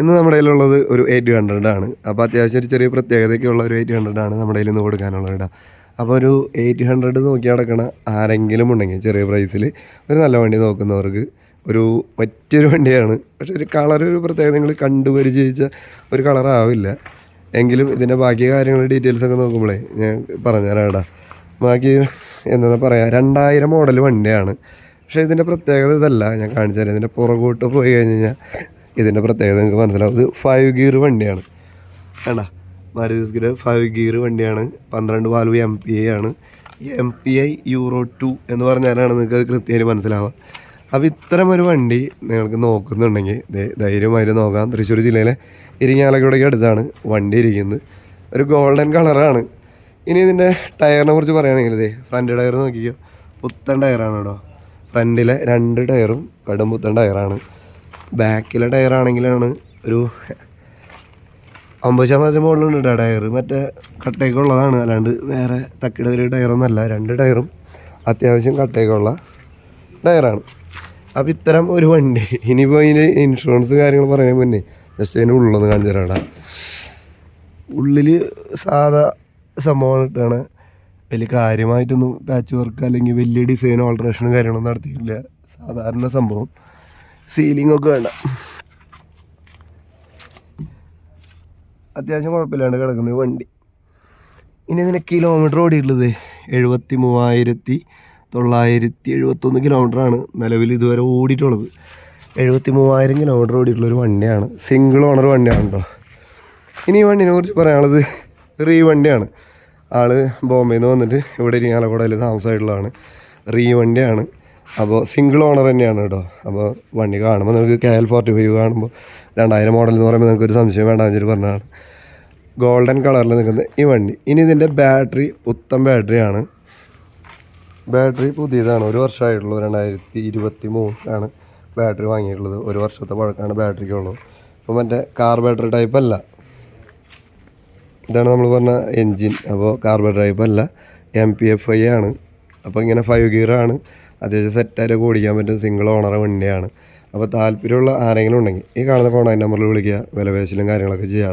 ഇന്ന് നമ്മുടെ കയ്യിലുള്ളത് ഒരു എയ്റ്റ് ഹൺഡ്രഡ് ആണ്. അപ്പോൾ അത്യാവശ്യം ഒരു ചെറിയ പ്രത്യേകതയൊക്കെ ഉള്ള ഒരു എയ്റ്റ് ഹൺഡ്രഡ് ആണ് നമ്മുടെ കയ്യിൽ നിന്ന് കൊടുക്കാനുള്ളത് അപ്പോൾ ഒരു എയ്റ്റ് ഹൺഡ്രഡ് നോക്കി നടക്കണ ആരെങ്കിലും ഉണ്ടെങ്കിൽ ചെറിയ പ്രൈസിൽ ഒരു നല്ല വണ്ടി നോക്കുന്നവർക്ക് ഒരു പറ്റിയൊരു വണ്ടിയാണ്. പക്ഷേ ഒരു കളർ ഒരു പ്രത്യേകത നിങ്ങൾ കണ്ടുപരിചയിച്ച ഒരു കളറാവില്ല എങ്കിലും ഇതിന്റെ ബാക്കി കാര്യങ്ങൾ ഡീറ്റെയിൽസ് ഒക്കെ നോക്കുമ്പോഴേ ഞാൻ പറഞ്ഞുതരാടാ ബാക്കി എന്താ പറയുക രണ്ടായിരം മോഡൽ വണ്ടിയാണ്. പക്ഷേ ഇതിന്റെ പ്രത്യേകത ഇതല്ല. ഞാൻ കാണിച്ചു ഇതിന്റെ പുറകോട്ട് പോയി കഴിഞ്ഞ് കഴിഞ്ഞാൽ ഇതിന്റെ പ്രത്യേകത നിങ്ങൾക്ക് മനസ്സിലാവും. ഇത് ഫൈവ് ഗിയർ വണ്ടിയാണ്. വേണ്ട മാരുതിസ്കിന്റെ ഫൈവ് ഗിയർ വണ്ടിയാണ്. പന്ത്രണ്ട് വാൽവ് എം പി ഐ ആണ്. M P I Euro two എന്ന് പറഞ്ഞാലാണ് നിങ്ങൾക്ക് അത് കൃത്യമായിട്ട് മനസ്സിലാവുക. അപ്പോൾ ഇത്തരം ഒരു വണ്ടി നിങ്ങൾക്ക് നോക്കുന്നുണ്ടെങ്കിൽ ധൈര്യമായിട്ട് നോക്കാം. തൃശ്ശൂർ ജില്ലയിലെ ഇരിങ്ങാലക്കുടയ്ക്ക് അടുത്താണ് വണ്ടി ഇരിക്കുന്നത്. ഒരു ഗോൾഡൻ കളറാണ് ഇനി ഇതിന്റെ ടയറിനെ കുറിച്ച് പറയുകയാണെങ്കിൽ ഇതേ ഫ്രണ്ട് ടയർ നോക്കിക്കോ. പുത്തൻ ടയറാണ് കേട്ടോ. ഫ്രണ്ടിലെ രണ്ട് ടയറും കടും പുത്തൻ ടയറാണ് ബാക്കിലെ ടയർ ടയറാണെങ്കിലാണ് ഒരു അമ്പത് ശതമാനത്തിന് മുകളിലുണ്ട് കേട്ടോ ടയർ. മറ്റേ കട്ടയൊക്കെ ഉള്ളതാണ്. അല്ലാണ്ട് വേറെ തക്കിട ഒരു ടയറൊന്നുമല്ല രണ്ട് ടയറും അത്യാവശ്യം കട്ടയൊക്കെ ടയറാണ്. അപ്പോൾ ഇത്തരം ഒരു വണ്ടി. ഇനിയിപ്പോൾ അതിന് ഇൻഷുറൻസ് കാര്യങ്ങൾ പറയുന്നതിന് മുന്നേ ജസ്റ്റ് അതിന്റെ ഉള്ളൊന്ന് കാണിച്ചു തരാടാ ഉള്ളിൽ സാധാ സംഭവമാണ് ഇട്ടാണ്. വലിയ കാര്യമായിട്ടൊന്നും പാച്ച് വർക്ക് അല്ലെങ്കിൽ വലിയ ഡിസൈൻ ഓൾട്രേഷനും കാര്യങ്ങളൊന്നും നടത്തിയിട്ടില്ല. സാധാരണ സംഭവം. സീലിംഗ് ഒക്കെ വേണ്ട. അത്യാവശ്യം കുഴപ്പമില്ലാണ്ട് കിടക്കുന്ന വണ്ടി. ഇനി ഇതിന് കിലോമീറ്റർ ഓടിയിട്ടുള്ളത് എഴുപത്തി മൂവായിരത്തി തൊള്ളായിരത്തി എഴുപത്തൊന്ന് കിലോമീറ്ററാണ് നിലവിൽ ഇതുവരെ ഓടിയിട്ടുള്ളത്. എഴുപത്തി മൂവായിരം കിലോമീറ്റർ ഓടിയിട്ടുള്ളൊരു വണ്ടിയാണ്. സിംഗിൾ ഓണർ വണ്ടിയാണ് കേട്ടോ ഇനി ഈ വണ്ടിനെ കുറിച്ച് പറയാനുള്ളത് റീ വണ്ടിയാണ്. ആൾ ബോംബെയിൽ നിന്ന് വന്നിട്ട് ഇവിടെ ഇരിങ്ങാലക്കുടയിൽ താമസമായിട്ടുള്ളതാണ്. റീ വണ്ടിയാണ്. അപ്പോൾ സിംഗിൾ ഓണർ തന്നെയാണ് കേട്ടോ. അപ്പോൾ വണ്ടി കാണുമ്പോൾ നമുക്ക് കെ എൽ ഫോർട്ടി ഫൈവ് കാണുമ്പോൾ രണ്ടായിരം മോഡൽ എന്ന് പറയുമ്പോൾ നിങ്ങൾക്ക് ഒരു സംശയം വേണ്ട എന്നൊരു പറഞ്ഞതാണ്. ഗോൾഡൻ കളറിൽ നിൽക്കുന്ന ഈ വണ്ടി. ഇനി ഇതിന്റെ ബാറ്ററി പുത്തൻ ബാറ്ററിയാണ് ബാറ്ററി പുതിയതാണ്. ഒരു വർഷമായിട്ടുള്ളൂ. രണ്ടായിരത്തി ഇരുപത്തി മൂന്നിലാണ് ബാറ്ററി വാങ്ങിയിട്ടുള്ളത്. ഒരു വർഷത്തെ പഴക്കമാണ് ബാറ്ററിക്കുള്ളത് അപ്പോൾ മറ്റേ കാർ ബാറ്ററി ടൈപ്പ് അല്ല. ഇതാണ് നമ്മൾ പറഞ്ഞ എൻജിൻ അപ്പോൾ കാർബൺ ടൈപ്പ് അല്ല. എം പി എഫ് ഐ ആണ്. അപ്പോൾ ഇങ്ങനെ ഫൈവ് ഗിയർ ആണ്. അത്യാവശ്യം സെറ്റായിട്ട് ഓടിക്കാൻ പറ്റും സിംഗിൾ ഓണർ വണ്ടിയാണ്. അപ്പോൾ താല്പര്യമുള്ള ആരെങ്കിലും ഉണ്ടെങ്കിൽ ഈ കാണുന്ന കോൺടാക്ട് നമ്പറിൽ വിളിക്കുക വിലപേശലും കാര്യങ്ങളൊക്കെ ചെയ്യാം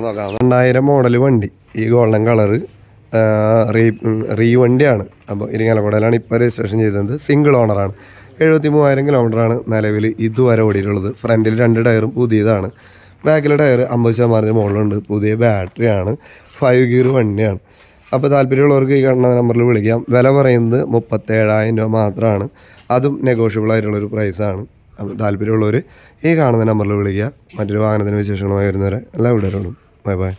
നോക്കാം രണ്ടായിരം മോഡൽ വണ്ടി. ഈ ഗോൾഡൻ കളർ റീ റീ വണ്ടിയാണ്. അപ്പോൾ ഇരിങ്ങാലക്കുടയിലാണ് ഇപ്പോൾ രജിസ്ട്രേഷൻ ചെയ്തത് സിംഗിൾ ഓണറാണ് എഴുപത്തി മൂവായിരം കിലോമീറ്ററാണ് നിലവിൽ ഇതുവരെ ഓടിയിട്ടുള്ളത്. ഫ്രണ്ടിൽ രണ്ട് ടയറും പുതിയതാണ്. ബാക്കിലെ ടയർ അമ്പത് ശതമാനത്തിന് മുകളിലുണ്ട്. പുതിയ ബാറ്ററിയാണ് ഫൈവ് ഗിയർ വണ്ടിയാണ്. അപ്പോൾ താല്പര്യമുള്ളവർക്ക് ഈ കാണുന്ന നമ്പറിൽ വിളിക്കാം. വില പറയുന്നത് മുപ്പത്തേഴായിരം രൂപ മാത്രമാണ്. അതും നെഗോഷ്യബിൾ ആയിട്ടുള്ളൊരു പ്രൈസാണ് അപ്പോൾ താല്പര്യമുള്ളവർ ഈ കാണുന്ന നമ്പറിൽ വിളിക്കുക. മറ്റൊരു വാഹനത്തിന് വിശേഷങ്ങളുമായി വരുന്നവരെ എല്ലാ വിടരുള്ളൂ Bye bye.